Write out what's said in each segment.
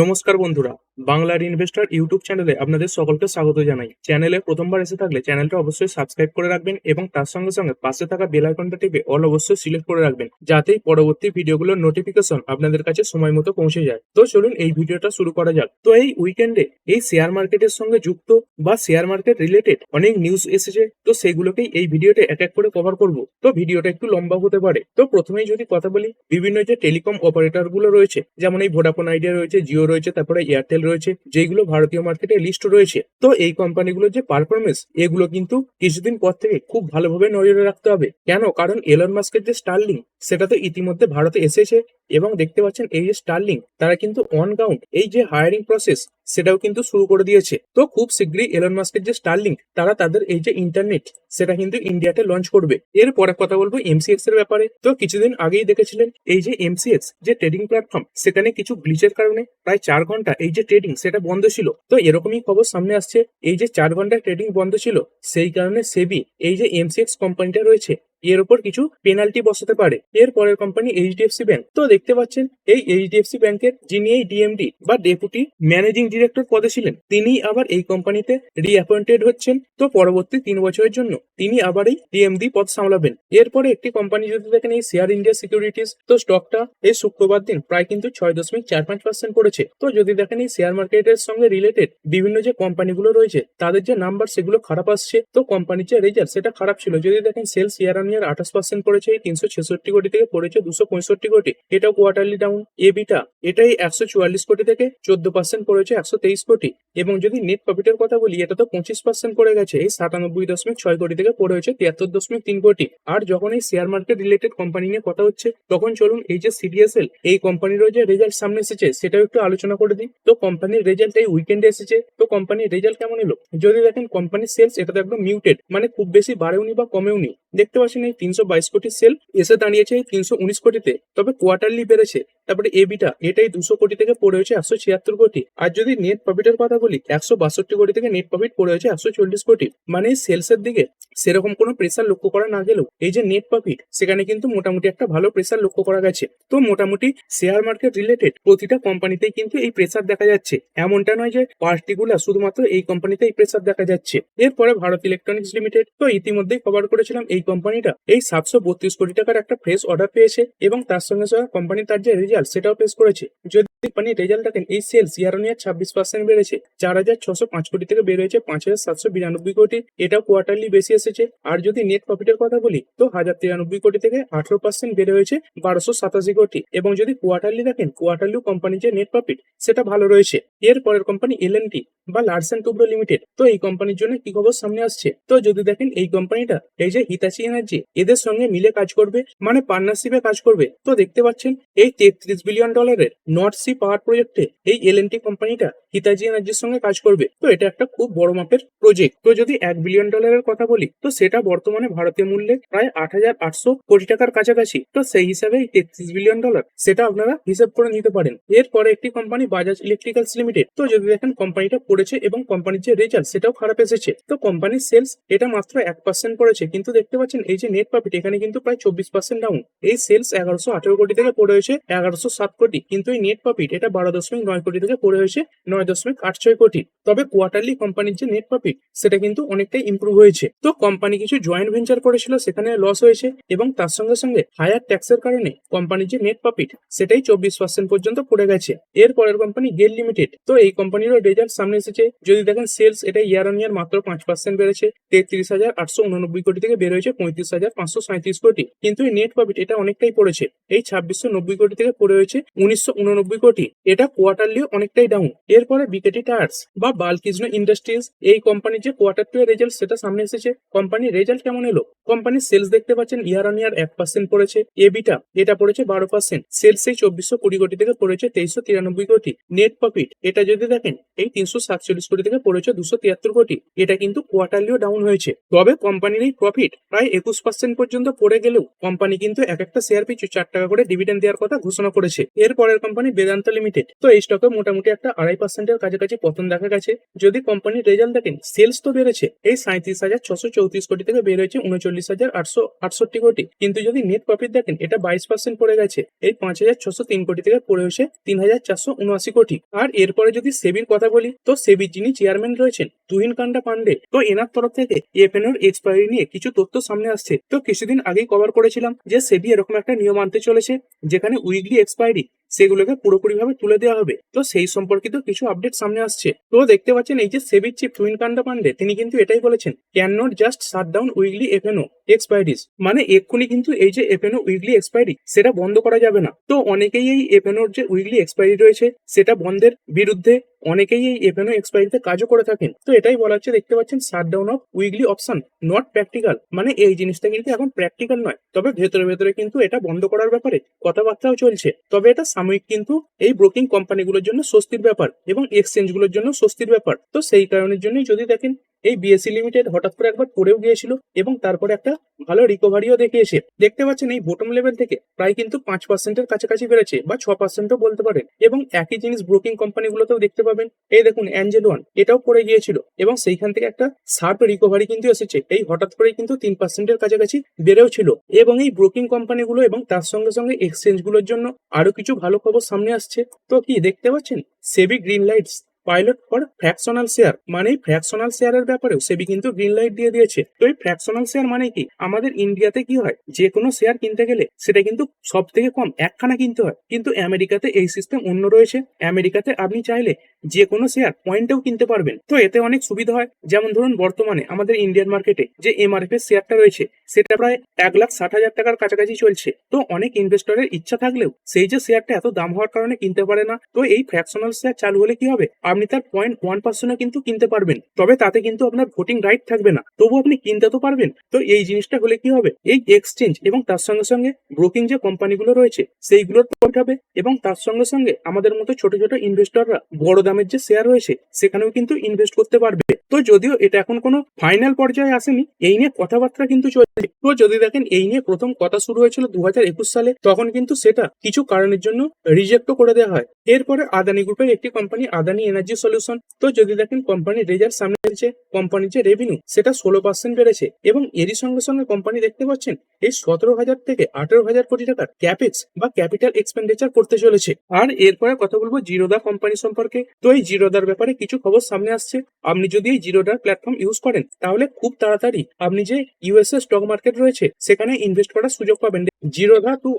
নমস্কার বন্ধুরা, বাংলার ইনভেস্টর ইউটিউব চ্যানেলে আপনাদের সকলকে স্বাগত জানাই। চ্যানেলে প্রথমবার এসে থাকলে চ্যানেলটা অবশ্যই সাবস্ক্রাইব করে রাখবেন এবং তার সঙ্গে সঙ্গে পাশে থাকা বেল আইকনটা টিপে অল অবশ্যই সিলেক্ট করে রাখবেন, যাতে পরবর্তী ভিডিওগুলোর নোটিফিকেশন আপনাদের কাছে সময় মতো পৌঁছে যায়। তো চলুন এই ভিডিওটা শুরু করা যাক। তো এই উইকেন্ডে এই শেয়ার মার্কেটের সঙ্গে যুক্ত বা শেয়ার মার্কেট রিলেটেড অনেক নিউজ এসেছে, তো সেগুলোকেই এই ভিডিওতে এক এক করে কভার করব। তো ভিডিওটা একটু লম্বা হতে পারে। তো প্রথমেই যদি কথা বলি, বিভিন্ন যে টেলিকম অপারেটরগুলো রয়েছে, যেমন এই ভোডাফোন আইডিয়া রয়েছে জিও রয়েছে, তারপরে এয়ারটেল রয়েছে যেগুলো ভারতীয় মার্কেটে লিস্ট রয়েছে। তো এই কোম্পানিগুলোর যে পারফরমেন্স এগুলো কিন্তু কিছুদিন পর থেকে খুব ভালোভাবে নজরে রাখতে হবে। কেন? কারণ এলন মাস্কের যে স্টার্লিং সেটা তো ইতিমধ্যে ভারতে এসেছে। এবং দেখতে পাচ্ছেন এই যে স্টার্লিং তারা কিন্তু অন গ্রাউন্ড এই যে হায়ারিং প্রসেস সেটাও কিন্তু শুরু করে দিয়েছে। তো খুব শীঘ্রই এলন মাস্কের যে স্টার্লিং তারা তাদের এই যে ইন্টারনেট সেটা কিন্তু ইন্ডিয়াতে লঞ্চ করবে। এর পরে কথা বলব এমসিএক্স এর ব্যাপারে। তো কিছুদিন আগেই দেখেছিলেন এই যে এমসিএক্স যে ট্রেডিং প্ল্যাটফর্ম সেখানে কিছু গ্লিচের কারণে প্রায় চার ঘণ্টা এই যে ট্রেডিং সেটা বন্ধ ছিল। তো এরকমই খবর সামনে আসছে, এই যে চার ঘণ্টা ট্রেডিং বন্ধ ছিল, সেই কারণে সেবি এই যে এমসিএক্স কোম্পানিটা রয়েছে এর উপর কিছু পেনাল্টি বসাতে পারে। এর পরের কোম্পানি এইচডিএফসি ব্যাংক তো দেখতে পাচ্ছেন, এই এইচডিএফসি ব্যাংকের যিনি এই ডিএমডি বা ডেপুটি ম্যানেজিং ডিরেক্টর পদে ছিলেন তিনি আবার এই কোম্পানিতে রিঅ্যাপয়েন্টেড হচ্ছেন, তো পরবর্তী তিন বছরের জন্য তিনি আবার এই ডিএমডি পদ সামলাবেন। এরপরে একটি কোম্পানি যদি দেখেন, এই শেয়ার ইন্ডিয়া সিকিউরিটিস তো স্টকটা এই শুক্রবার দিন প্রায় কিন্তু ছয় দশমিক চার পাঁচ পার্সেন্ট করেছে। তো যদি দেখেন, এই শেয়ার মার্কেটের সঙ্গে রিলেটেড বিভিন্ন যে কোম্পানিগুলো রয়েছে, তাদের যে নাম্বার সেগুলো খারাপ আসছে, তো কোম্পানির যে রেজাল্ট সেটা খারাপ ছিল। যদি দেখেন সেলস ইয়ার ইয়ার আঠাশ পার্সেন্ট পড়েছে তিনশো ছেষট্টি কোটি থেকে পড়েছে দুশো পঁয়ষট্টি কোটি। এটাও কোয়ার্টারলি ডাউন এবিটা এটাই একশো চুয়াল্লিশ কোটি থেকে চোদ্দ পার্সেন্ট পড়েছে, একশো তেইশ কোটি। এবং যদি নেট প্রফিটের কথা বলি, এটা তো পঁচিশ পার্সেন্ট পড়ে গেছে, এই সাতানব্বই দশমিক ছয় কোটি থেকে পড়ে হয়েছে তিয়াত্তর দশমিক তিন কোটি। আর যখন এই শেয়ার মার্কেট রিলেটেড কোম্পানি নিয়ে কথা হচ্ছে, তখন চলুন এই যে সিডিএসএল এই কোম্পানিরও যে রেজাল্ট সামনে এসেছে, সেটাও একটু আলোচনা করে দিই। তো কোম্পানির রেজাল্ট এই উইকেন্ডে এসেছে, তো কোম্পানির রেজাল্ট কেমন এলো? যদি দেখেন কোম্পানির সেলস এটা তো একদম মিউটেড মানে খুব বেশি বাড়েওনি বা কমেওনি। দেখতে পাচ্ছেন এই তিনশো বাইশ কোটি সেল এসে দাঁড়িয়েছে তিনশো উনিশ কোটিতে। তবে কোয়ার্টারলি বেড়েছে। তারপরে এবিটা এটাই দুশো কোটি থেকে পড়ে হয়েছে একশো ছিয়াত্তর কোটি। আর যদি নেট প্রফিটের কথা বলি, একশো বাষট্টি কোটি থেকে নেট প্রফিট পড়ে হয়েছে একশো চল্লিশ কোটি। মানে সেলসের দিকে সেরকম কোনো প্রেসার লক্ষ্য করা না গেলেও, এই যে নেট প্রফিট সেখানে কিন্তু মোটামুটি একটা ভালো প্রেসার লক্ষ্য করা গেছে। তো মোটামুটি শেয়ার মার্কেট রিলেটেড প্রতিটা কোম্পানিতেই কিন্তু এই প্রেসার দেখা যাচ্ছে। এমনটা নয় যে পার্টিকুলার শুধুমাত্র এই কোম্পানিতে এই প্রেসার দেখা যাচ্ছে। এরপরে ভারত ইলেকট্রনিক্স লিমিটেড তো ইতিমধ্যেই কভার করেছিলাম এই কোম্পানিটা এই সাতশো বত্রিশ কোটি টাকার একটা ফ্রেশ অর্ডার পেয়েছে এবং তার সঙ্গে সঙ্গে কোম্পানি তার যে রেজাল্ট সেটাও পেশ করেছে। যদি কোম্পানির রেজাল্ট দেখেন, এই সেলস ইয়ার অন ছাব্বিশ পার্সেন্ট বেড়েছে, চার হাজার ছশো পাঁচ কোটি থেকে বের হয়েছে পাঁচ হাজার সাতশো বিরানব্বই কোটি। এটাও কোয়ার্টারলি বেশি এসেছে। আর যদি নেট প্রফিটের কথা বলি, তো হাজার তিরানব্বই কোটি থেকে আঠারো পার্সেন্ট বেড়ে হয়েছে বারোশো সাতাশি কোটি। এবং যদি কোয়ার্টারলি দেখেন কোয়ার্টারলি কোম্পানির যে নেট প্রফিট সেটা ভালো রয়েছে। এর পরের কোম্পানি এল এন টি বা লার্স অ্যান্ড টুব্রো লিমিটেড তো এই কোম্পানির জন্য কি খবর সামনে আসছে? তো যদি দেখেন, এই কোম্পানিটা এই যে হিতাচি এনার্জি এদের সঙ্গে মিলে কাজ করবে মানে পার্টনারশিপে কাজ করবে। তো দেখতে পাচ্ছেন, এই তেত্রিশ বিলিয়ন ডলারের নর্থ সি পাওয়ার প্রজেক্টে এই এল কোম্পানিটা হিতাজি এনার্জির সঙ্গে কাজ করবে। তো এটা একটা খুব বড় মাপের প্রজেক্ট তো যদি এক বিলিয়ন ডলারের কথা বলি, তো সেটা বর্তমানে ভারতীয় মূল্যে প্রায় আট হাজার আটশো কোটি টাকার কাছাকাছি। তো সেই হিসাবে তেত্রিশ বিলিয়ন ডলার সেটা আপনারা হিসাব করে নিতে পারেন। এরপরে একটি কোম্পানি বাজাজ ইলেকট্রিক্যালস লিমিটেড তো যদি দেখেন কোম্পানিটা পড়েছে এবং কোম্পানির যে রেজাল্ট সেটাও খারাপ এসেছে। তো কোম্পানির সেলস এটা মাত্র এক পার্সেন্ট পড়েছে কিন্তু দেখতে পাচ্ছেন, এই যে নেট প্রফিট এখানে কিন্তু প্রায় চব্বিশ পার্সেন্ট ডাউন এই সেলস এগারোশো আঠেরো কোটি থেকে পড়ে হয়েছে এগারোশো সাত কোটি। কিন্তু এই নেট প্রফিট এটা বারো দশমিক নয় কোটি থেকে পড়ে হয়েছে নয় দশমিক আট ছয় কোটি। তবে কোয়ার্টারলি কোম্পানির যে নেট প্রফিট সেটা কিন্তু অনেকটাই ইম্প্রুভ হয়েছে। তো কোম্পানি কিছু জয়েন্ট ভেঞ্চার করেছিল, সেখানে লস হয়েছে এবং তার সঙ্গে সঙ্গে হায়ার ট্যাক্সের কারণে কোম্পানির যে নেট প্রফিট সেটাই চব্বিশ পার্সেন্ট পর্যন্ত পড়ে গেছে। এর পরের কোম্পানি গেল লিমিটেড তো এই কোম্পানিরও রেজাল্ট সামনে এসেছে। যদি দেখেন সেলস এটা ইয়ার অন ইয়ার মাত্র পাঁচ পার্সেন্ট বেড়েছে। তেত্রিশ হাজার আটশো উননব্বই কোটি থেকে বের হয়েছে পঁয়ত্রিশ হাজার পাঁচশো সাঁত্রিশ কোটি। কিন্তু এই নেট প্রফিট এটা অনেকটাই পড়েছে। এই ছাব্বিশশো নব্বই কোটি থেকে পড়ে হয়েছে উনিশশো উননব্বই কোটি। এটা কোয়ার্টারলিও অনেকটাই ডাউন এরপরে বিকেটি টায়ার্স বা বালকৃষ্ণ ইন্ডাস্ট্রিজ, এই কোম্পানির যে কোয়ার্টার টু এর রেজাল্ট সেটা সামনে এসেছে। কোম্পানির রেজাল্ট কেমন এলো? কোম্পানির সেলস দেখতে পাচ্ছেন ইয়ার অন ইয়ার এক পার্সেন্ট পড়েছে। এবিটা এটা পড়েছে বারো পার্সেন্ট সেলস এই চব্বিশশো কুড়ি কোটি থেকে পড়েছে তেইশশো তিরানব্বই কোটি। নেট প্রফিট এটা যদি দেখেন, এই তিনশো সাতচল্লিশ কোটি থেকে পড়েছে দুশো তিয়াত্তর কোটি। এটা কিন্তু কোয়ার্টারলিও ডাউন হয়েছে। তবে কোম্পানির এই প্রফিট প্রায় একুশ পার্সেন্ট পর্যন্ত পড়ে গেলেও কোম্পানি কিন্তু এক একটা শেয়ার পিছু চার টাকা করে ডিভিডেন্ড দেওয়ার কথা ঘোষণা করেছে। এর পরের কোম্পানি বেদান্ত লিমিটেড তো এই স্টকে মোটামুটি একটা আড়াই পার্সেন্ট পার্সেন্টের কাছাকাছি পতন দেখা গেছে। যদি কোম্পানির রেজাল্ট দেখেন সেলস তো বেড়েছে। এই সাঁত্রিশ হাজার ছশো চৌত্রিশ কোটি থেকে বের হয়েছে উনচল্লিশ হাজার আটশো আটষট্টি কোটি। কিন্তু যদি নেট প্রফিট দেখেন, এটা বাইশ পার্সেন্ট পড়ে গেছে। এই পাঁচ হাজার ছশো তিন কোটি থেকে পড়ে হয়েছে তিন হাজার চারশো উনআশি কোটি। আর এরপরে যদি সেবির কথা বলি, তো সেবির যিনি চেয়ারম্যান রয়েছেন, তুহিন কান্ডা পান্ডে, তো এনার তরফ থেকে এফএনওর এক্সপায়ারি নিয়ে কিছু তথ্য সামনে আসছে। তো কিছুদিন আগেই কভার করেছিলাম যে সেবি এরকম একটা নিয়ম আনতে চলেছে, যেখানে উইকলি এক্সপায়ারি সেগুলোকে পুরোপুরি ভাবে তুলে দেওয়া হবে। তো সেই সম্পর্কিত কিছু আপডেট সামনে আসছে। তো দেখতে পাচ্ছেন এই যে সেবির চিফ টুইন কান্ডা পান্ডে তিনি কিন্তু এটাই বলেছেন can not just shut down weekly FNO expiries মানে এক্ষুনি কিন্তু এই যে এফএনও উইকলি এক্সপায়ারি সেটা বন্ধ করা যাবে না। তো অনেকেই এই এফএনওর যে উইকলি এক্সপায়ারি রয়েছে, সেটা বন্ধের বিরুদ্ধে অনেকেই এই এফএনও এক্সপায়ারিতে কাজও করে থাকেন। তো এটাই বলা হচ্ছে, দেখতে পাচ্ছেন shut down of weekly option not practical মানে এই জিনিসটা কিন্তু এখন প্র্যাকটিক্যাল নয়। তবে ভেতরে ভেতরে কিন্তু এটা বন্ধ করার ব্যাপারে কথাবার্তাও চলছে। তবে এটা সাময়িক কিন্তু এই ব্রোকিং কোম্পানিগুলোর জন্য স্বস্তির ব্যাপার এবং এক্সচেঞ্জগুলোর জন্য স্বস্তির ব্যাপার। তো সেই কারণের জন্যই যদি দেখেন, এই বিএসসি লিমিটেড হঠাৎ করে একবার পড়েও গিয়েছিল এবং তারপরে একটা ভালো রিকভারিও দেখিয়েছে দেখতে পাচ্ছেন এই বটম লেভেল থেকে প্রায় কিন্তু পাঁচ পার্সেন্টের কাছাকাছি বেড়েছে বা ছ পার্সেন্টও বলতে পারেন এবং একই জিনিস ব্রোকিং কোম্পানিগুলোতেও দেখতে পাবেন। এই দেখুন অ্যাঞ্জেল ওয়ান এটাও পড়ে গিয়েছিল এবং সেইখান থেকে একটা শার্প রিকভারি কিন্তু এসেছে। এই হঠাৎ করে কিন্তু তিন পার্সেন্টের কাছাকাছি বেড়েও ছিল এবং এই ব্রোকিং কোম্পানিগুলো এবং তার সঙ্গে সঙ্গে এক্সচেঞ্জগুলোর জন্য আরও কিছু ভালো খবর সামনে আসছে। তো কি দেখতে পাচ্ছেন? SEBI green lights pilot for fractional share মানে ফ্র্যাকশনাল শেয়ারের ব্যাপারেও সেবি কিন্তু গ্রিন লাইট দিয়ে দিয়েছে। তো এই ফ্র্যাকশনাল শেয়ার মানে কি? আমাদের ইন্ডিয়াতে কি হয়? যে কোনো শেয়ার কিনতে গেলে সেটা কিন্তু সব থেকে কম একখানা কিনতে হয়। কিন্তু আমেরিকাতে এই সিস্টেম অন্য রয়েছে। আমেরিকাতে আপনি চাইলে যে কোনো শেয়ার পয়েন্টেও কিনতে পারবেন। তো এতে অনেক সুবিধা হয়। যেমন ধরুন, বর্তমানে আমাদের ইন্ডিয়ান মার্কেটে যে এমআরএফ এর শেয়ারটা রয়েছে, সেটা প্রায় এক লাখ ষাট হাজার টাকার কাছাকাছি চলছে। তো অনেক ইনভেস্টরের ইচ্ছা থাকলেও সেই যে শেয়ারটা এত দাম হওয়ার কারণে কিনতে পারে না। তো এই ফ্র্যাকশনাল শেয়ার চালু হলে কি হবে? আপনি তার পয়েন্ট ওয়ান পার্সেন্টও কিন্তু কিনতে পারবেন। তবে তাতে কিন্তু আপনার ভোটিং রাইট থাকবে না। তবু আপনি কিনতে তো পারবেন। তো এই জিনিসটা হলে কি হবে? এই এক্সচেঞ্জ এবং তার সঙ্গে সঙ্গে ব্রোকিং যে কোম্পানিগুলো রয়েছে, সেইগুলোর প্রফিট হবে এবং তার সঙ্গে সঙ্গে আমাদের মতো ছোট ছোট ইনভেস্টররা বড় দামের যে শেয়ার রয়েছে, সেখানেও কিন্তু ইনভেস্ট করতে পারবে। তো যদিও এটা এখন কোনো ফাইনাল পর্যায়ে আসেনি, এই নিয়ে কথাবার্তা কিন্তু চলছে। তো যদি দেখেন, এই নিয়ে প্রথম কথা শুরু হয়েছিল দু হাজার একুশ সালে, তখন কিন্তু সেটা কিছু কারণের জন্য রিজেক্টও করে দেওয়া হয়। এরপরে আদানি গ্রুপের একটি কোম্পানি আদানি এনার্জি সলিউশন তো যদি দেখেন কোম্পানির রেজাল্ট সামনে এসেছে কোম্পানির যে রেভিনিউ সেটা ষোলো পার্সেন্ট বেড়েছে এবং এরই সঙ্গে সঙ্গে কোম্পানি দেখতে পাচ্ছেন, এই সতেরো হাজার থেকে আঠেরো হাজার কোটি টাকার ক্যাপেক্স বা ক্যাপিটাল এক্সপেন্ডিচার করতে চলেছে। আর এরপরে কথা বলব জিরোদা কোম্পানি সম্পর্কে। তো এই জিরোদার ব্যাপারে কিছু খবর সামনে আসছে। আপনি যদি এই জিরোদার প্ল্যাটফর্ম ইউজ করেন, তাহলে খুব তাড়াতাড়ি আপনি যে ইউএসএ স্টক মার্কেট রয়েছে, সেখানে ইনভেস্ট করার সুযোগ পাবেন। জিরোধা টু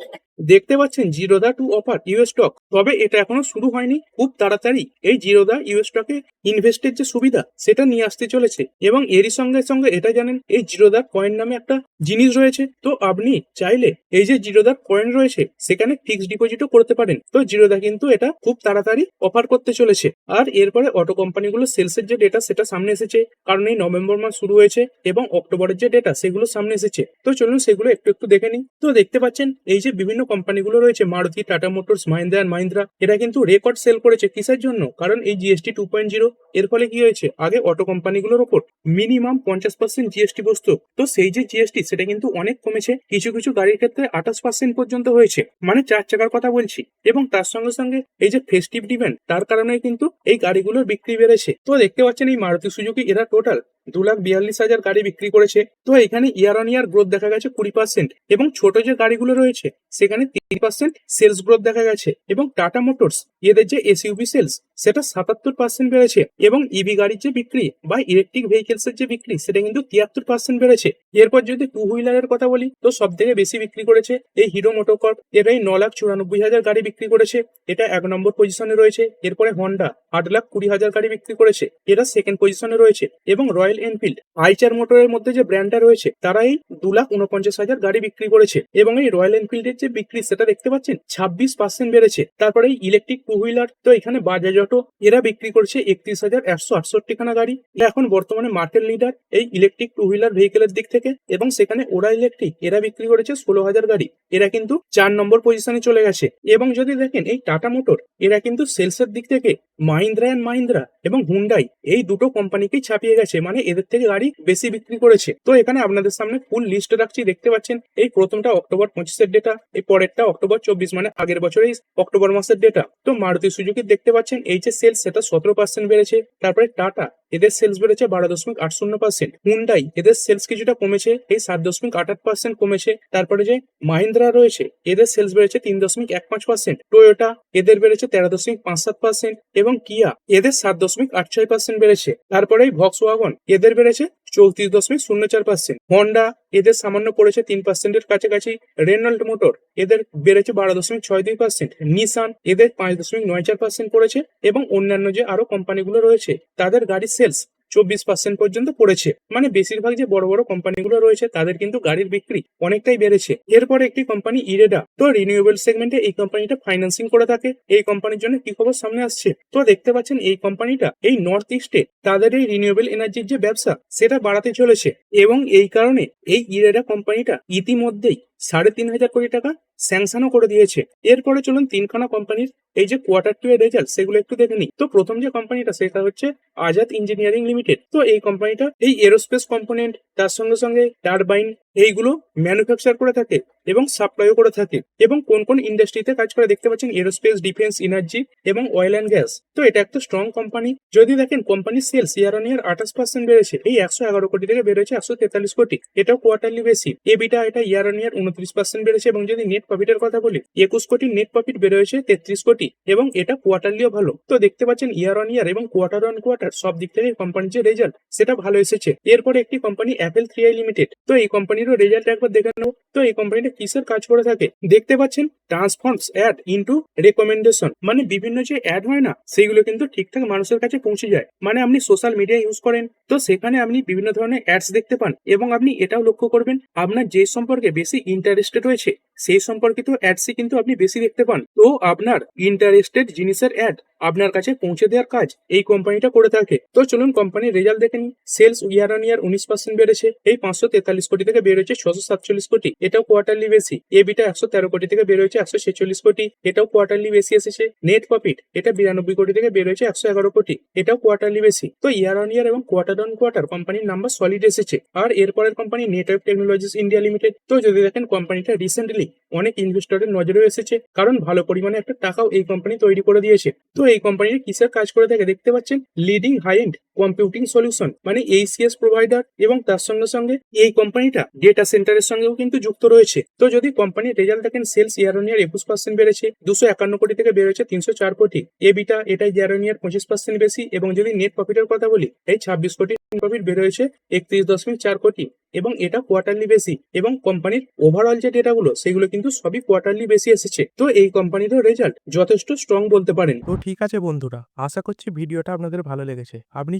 দেখতে পাচ্ছেন Zerodha to offer US stock তবে এটা এখনও শুরু হয়নি। খুব তাড়াতাড়ি এই জিরোদা ইউএস স্টকে ইনভেস্টের যে সুবিধা, সেটা নিয়ে আসতে চলেছে। এবং এরই সঙ্গে সঙ্গে এটা জানেন, এই জিরোদা কয়েন নামে একটা জিনিস রয়েছে। তো আপনি চাইলে এই যে জিরোদা কয়েন রয়েছে, সেখানে ফিক্সড ডিপোজিটও করতে পারেন। তো জিরোদা কিন্তু এটা খুব তাড়াতাড়ি অফার করতে চলেছে। আর এরপরে অটো কোম্পানিগুলো সেলসের যে ডেটা সেটা সামনে এসেছে। কারণ এই নভেম্বর মাস শুরু হয়েছে এবং অক্টোবরের যে ডেটা সেগুলো সামনে এসেছে। তো চলুন সেগুলো একটু একটু দেখে নিই। তো দেখতে পাচ্ছেন, এই যে বিভিন্ন কোম্পানিগুলো রয়েছে মারুতি টাটা মোটরস মাহিন্দ্রা অ্যান্ড মাহিন্দ্রা এরা কিন্তু রেকর্ড সেল করেছে। কিসের জন্য? কারণ এই জিএসটি টু পয়েন্ট জিরো এর ফলে কি হয়েছে? আগে অটো কোম্পানিগুলোর ওপর মিনিমাম পঞ্চাশ পার্সেন্ট জিএসটি বসতো। তো সেই যে জিএসটি সেটা কিন্তু অনেক কমেছে। কিছু কিছু গাড়ির ক্ষেত্রে আঠাশ পার্সেন্ট পর্যন্ত হয়েছে। মানে চার চাকার কথা বলছি। এবং তার সঙ্গে সঙ্গে এই যে ফেস্টিভ ডিভেন্ট তার কারণে কিন্তু এই গাড়িগুলোর বিক্রি বেড়েছে। তো দেখতে পাচ্ছেন এই মারুতি সুজুকি, এরা টোটাল দু লাখ বিয়াল্লিশ হাজার গাড়ি বিক্রি করেছে। তো এখানে ইয়ার অন ইয়ার গ্রোথ দেখা গেছে কুড়ি পার্সেন্ট এবং ছোট যে গাড়িগুলো রয়েছে, সেখানে তিন পার্সেন্ট সেলস গ্রোথ দেখা গেছে। এবং টাটা মোটরস এদের যে এসইউবি সেলস সেটা সাতাত্তর পার্সেন্ট বেড়েছে এবং ইভি গাড়ির যে বিক্রি বা ইলেকট্রিক ভেহিকেলস এর যে বিক্রি, সেটা কিন্তু তিয়াত্তর পার্সেন্ট বেড়েছে। এরপর যদি টু হুইলারের কথা বলি, তো সব থেকে বেশি বিক্রি করেছে এই হিরো মোটোকর্প এরাই ন লাখ চুরানব্বই হাজার গাড়ি বিক্রি করেছে। এটা এক নম্বর পজিশনে রয়েছে। এরপরে হন্ডা আট লাখ কুড়ি হাজার গাড়ি বিক্রি করেছে। এরা সেকেন্ড পজিশনে রয়েছে এবং রয়্যাল এনফিল্ড আইচার মোটরের মধ্যে যে ব্র্যান্ডটা রয়েছে, তারা এই দু লাখ উনপঞ্চাশ হাজার গাড়ি বিক্রি করেছে। এবং এই রয়্যাল এনফিল্ডের যে বিক্রি, সেটা দেখতে পাচ্ছেন, ছাব্বিশ পার্সেন্ট বেড়েছে। তারপরে ইলেকট্রিক টু হুইলার তো এখানে বাজাজ অটো এরা বিক্রি করছে একত্রিশ হাজার একশো আটষট্টি খানা গাড়ি। এরা এখন বর্তমানে মার্কেট লিডার এই ইলেকট্রিক টু হুইলার ভেহিকেলের দিক থেকে এবং সেখানে ওরা ইলেকট্রিক এরা বিক্রি করেছে ষোলো হাজার গাড়ি। এরা কিন্তু চার নম্বর পজিশনে চলে গেছে। এবং যদি দেখেন এই টাটা মোটর এরা কিন্তু সেলসের দিক থেকে মাহিন্দ্রা অ্যান্ড মাহিন্দ্রা এবং হুন্ডাই এই দুটো কোম্পানিকেই ছাপিয়ে গেছে। মানে এদের থেকে গাড়ি বেশি বিক্রি করেছে। তো এখানে আপনাদের সামনে ফুল লিস্ট রাখছি, দেখতে পাচ্ছেন। এই প্রথমটা অক্টোবর পঁচিশের ডেটা এই পরেরটা অক্টোবর চব্বিশ মানে আগের বছরের অক্টোবর মাসের ডেটা তো মারুতি সুজুকি দেখতে পাচ্ছেন এই যে সেলস সেটা সতেরো পার্সেন্ট বেড়েছে তারপরে টাটা এদের সেলস বেড়েছে বারো দশমিক আট শূন্য পার্সেন্ট হুন্ডাই এদের সেলস কিছুটা কমেছে, এই সাত দশমিক আট আট পার্সেন্ট কমেছে। তারপরে যে মাহিন্দ্রা রয়েছে, এদের সেলস বেড়েছে তিন দশমিক এক পাঁচ পার্সেন্ট টয়োটা এদের বেড়েছে তেরো দশমিক পাঁচ সাত পার্সেন্ট এবং কিয়া এদের সাত দশমিক আট ছয় পার্সেন্ট বেড়েছে। তারপরে ভক্স ওয়াগন এদের বেড়েছে চৌত্রিশ দশমিক শূন্য চার পার্সেন্ট হন্ডা এদের সামান্য পড়েছে তিন পার্সেন্টের কাছাকাছি। রেনল্ড মোটর এদের বেড়েছে বারো দশমিক ছয় দুই পার্সেন্ট নিসান এদের পাঁচ দশমিক নয় চার পার্সেন্ট পড়েছে এবং অন্যান্য যে আরও কোম্পানিগুলো রয়েছে, তাদের গাড়ির সেলস চব্বিশ পার্সেন্ট পর্যন্ত পড়েছে। মানে বেশিরভাগ যে বড় বড় কোম্পানিগুলো রয়েছে, তাদের কিন্তু গাড়ির বিক্রি অনেকটাই বেড়েছে। এরপরে একটি কোম্পানি ইরেডা তো রিনিউয়েবল সেগমেন্টে এই কোম্পানিটা ফাইন্যান্সিং করে থাকে। এই কোম্পানির জন্য কি খবর সামনে আসছে? তো দেখতে পাচ্ছেন, এই কোম্পানিটা এই নর্থ ইস্টে তাদের এই রিনিউয়েবল এনার্জির যে ব্যবসা, সেটা বাড়াতে চলেছে। এবং এই কারণে এই ইরেডা কোম্পানিটা ইতিমধ্যেই সাড়ে তিন হাজার কোটি টাকা স্যাংশনও করে দিয়েছে। এরপরে চলুন তিনখানা কোম্পানির এই যে কোয়ার্টার টু এর রেজাল্ট সেগুলো একটু দেখে নিই। তো প্রথম যে কোম্পানিটা, সেটা হচ্ছে আজাদ ইঞ্জিনিয়ারিং লিমিটেড। তো এই কোম্পানিটা, এই এরোস্পেস কম্পোনেন্ট তার সঙ্গে সঙ্গে টারবাইন এইগুলো ম্যানুফ্যাকচার করে থাকে এবং সাপ্লাইও করে থাকে এবং কোন কোন ইন্ডাস্ট্রিতে কাজ করে দেখতে পাচ্ছেন এরোস্পেস ডিফেন্স এনার্জি এবং অয়েল অ্যান্ড গ্যাস তো এটা একটা স্ট্রং কোম্পানি যদি দেখেন কোম্পানির সেলস ইয়ার অন ইয়ার আঠাশ পার্সেন্ট বেড়েছে, এই একশো এগারো কোটি থেকে বেড়েছে একশো তেতাল্লিশ কোটি। এটাও কোয়ার্টারলি বেশি এবিটা এটা ইয়ার অন ইয়ার উনত্রিশ পার্সেন্ট বেড়েছে এবং যদি নেট প্রফিটের কথা বলি, একুশ কোটি নেট প্রফিট বেড়েছে তেত্রিশ কোটি এবং এটা কোয়ার্টারলিও ভালো। তো দেখতে পাচ্ছেন ইয়ার অন ইয়ার এবং কোয়ার্টার অন কোয়ার্টার সব দিক থেকে কোম্পানির যে রেজাল্ট সেটা ভালো এসেছে। এরপরে একটি company Apple three I limited তো এই কোম্পানিরও রেজাল্ট একবার দেখে নেব। তো এই কোম্পানিটা কিসের কাজ করে থাকে? দেখতে পাচ্ছেন ট্রান্সফর্মস অ্যাড ইন্টু রেকমেন্ডেশন মানে বিভিন্ন যে অ্যাড হয় না সেগুলো কিন্তু ঠিকঠাক মানুষের কাছে পৌঁছে যায়। মানে আপনি সোশ্যাল মিডিয়া ইউজ করেন, তো সেখানে আপনি বিভিন্ন ধরনের অ্যাডস দেখতে পান এবং আপনি এটাও লক্ষ্য করবেন, আপনার যে সম্পর্কে বেশি ইন্টারেস্টেড রয়েছে, সেই সম্পর্কিত অ্যাডসই কিন্তু আপনি বেশি দেখতে পান। তো আপনার ইন্টারেস্টেড জিনিসের অ্যাড আপনার কাছে পৌঁছে দেওয়ার কাজ এই কোম্পানিটা করে থাকে। তো চলুন কোম্পানির রেজাল্ট দেখে নিই। সেলস ইয়ার অন ইয়ার উনিশ পার্সেন্ট বেড়েছে। এই পাঁচশো তেতাল্লিশ কোটি থেকে বেড়েছে ছশো সাতচল্লিশ কোটি। এটাও কোয়ার্টারলি বেশি এবিটা একশো তেরো কোটি থেকে বেরোয়েছে একশো ছেচল্লিশ কোটি। এটাও কোয়ার্টারলি বেশি এসেছে। নেট প্রফিট এটা বিরানব্বই কোটি থেকে বেরোয়েছে একশো এগারো কোটি। এটাও কোয়ার্টারলি বেশি তো ইয়ার অন ইয়ার এবং কোয়ার্টার অন কোয়ার্টার কোম্পানির নাম্বার সলিড এসেছে। আর এরপরের company network technologies India limited তো যদি দেখেন কোম্পানিটা রিসেন্টলি অনেক ইনভেস্টরের নজরেও এসেছে। কারণ ভালো পরিমাণে একটা টাকাও এই কোম্পানি তৈরি করে দিয়েছে। তো এই কোম্পানির কিসের কাজ করে থাকে? দেখতে পাচ্ছেন leading high end computing solution মানে এইসিএস প্রোভাইডার এবং তার সঙ্গে সঙ্গে এই কোম্পানিটা ডেটা সেন্টারের সঙ্গেও কিন্তু যুক্ত রয়েছে। তো যদি কোম্পানির রেজাল্ট দেখেন সেলস ইয়ার অন ইয়ার একুশ পার্সেন্ট বেড়েছে, দুশো একান্ন কোটি থেকে বেড়েছে তিনশো চার কোটি। এবিটা এটাই ইয়ার অন ইয়ার পঁচিশ পার্সেন্ট বেশি এবং যদি নেট প্রফিটের কথা বলি, এই ছাব্বিশ কোটি প্রফিট বেরোয়েছে একত্রিশ দশমিক চার কোটি এবং এটা কোয়ার্টারলি বেশি এবং কোম্পানির ওভারঅল যে ডেটাগুলো সেগুলো কিন্তু সবই কোয়ার্টারলি বেশি এসেছে। তো এই কোম্পানিরও রেজাল্ট যথেষ্ট স্ট্রং বলতে পারেন। তো ঠিক আছে বন্ধুরা, আশা করছি ভিডিওটা আপনাদের ভালো লেগেছে। আপনি